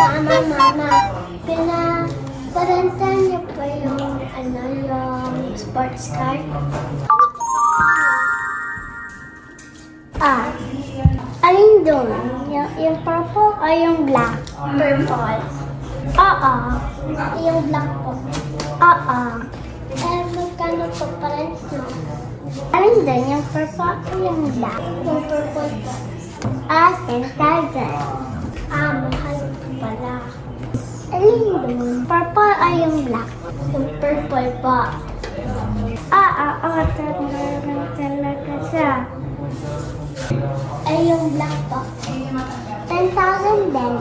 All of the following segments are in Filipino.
Mama, mama, pinaparenta niyo pa yung, ano, yung sports car? Ah, alin doon? Yung, yung purple o yung black? Purple. Oo. Yung black po. Oo. Eh, magkano po parent nyo? Alin doon? Yung purple o yung black? Yung purple po. Ah, 10,000. Ah, mahal pala. Alin doon? Purple o yung black? Yung purple po. Ah, ah, ah, talaga talaga siya. Ay, yung black po. 10,000 din.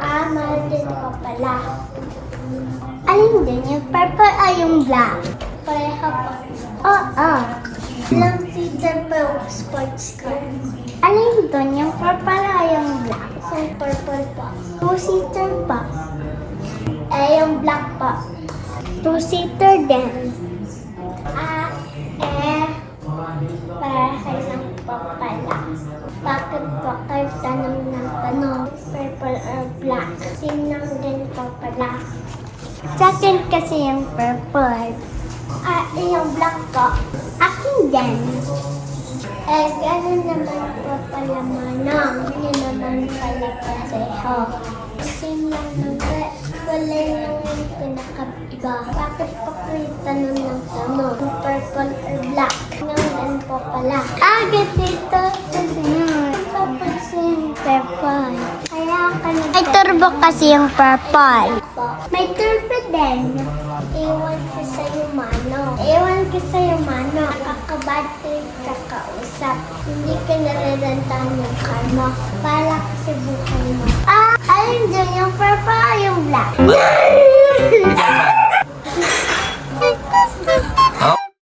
Ah, mahal din po pala. Alin din? Yung purple ay yung black? Pareha po. Oo. Ilang seater po yung sports car? Alin doon? Yung purple Yung purple po. Two-seater po. Eh, yung black po. Two-seater din. Ah, eh, Pareha lang po pala. Bakit po kayo tanong ng tanong? Purple or black? Sinang din po pala. Sa akin kasi yung purple. Ah, yung black po. Akin din. Eh, gano'n naman pala manang. Hindi naman pala pareho. Sinang naman. Wala lang yung pinakaiba. Bakit po kayo tanong ng tanong? Purple or black? Ngayon po pala. Ah, ganito. Papansin purple. Kaya ka nag- May turbo kasi yung purple. May turbo din. Ewan ko sa'yo, Mano ka sa'yo, mano. Nakakabad kakausap. Hindi ka nararantahan yung karma. Para kasi buhay mo. Ah, alin dyan yung purple yung black?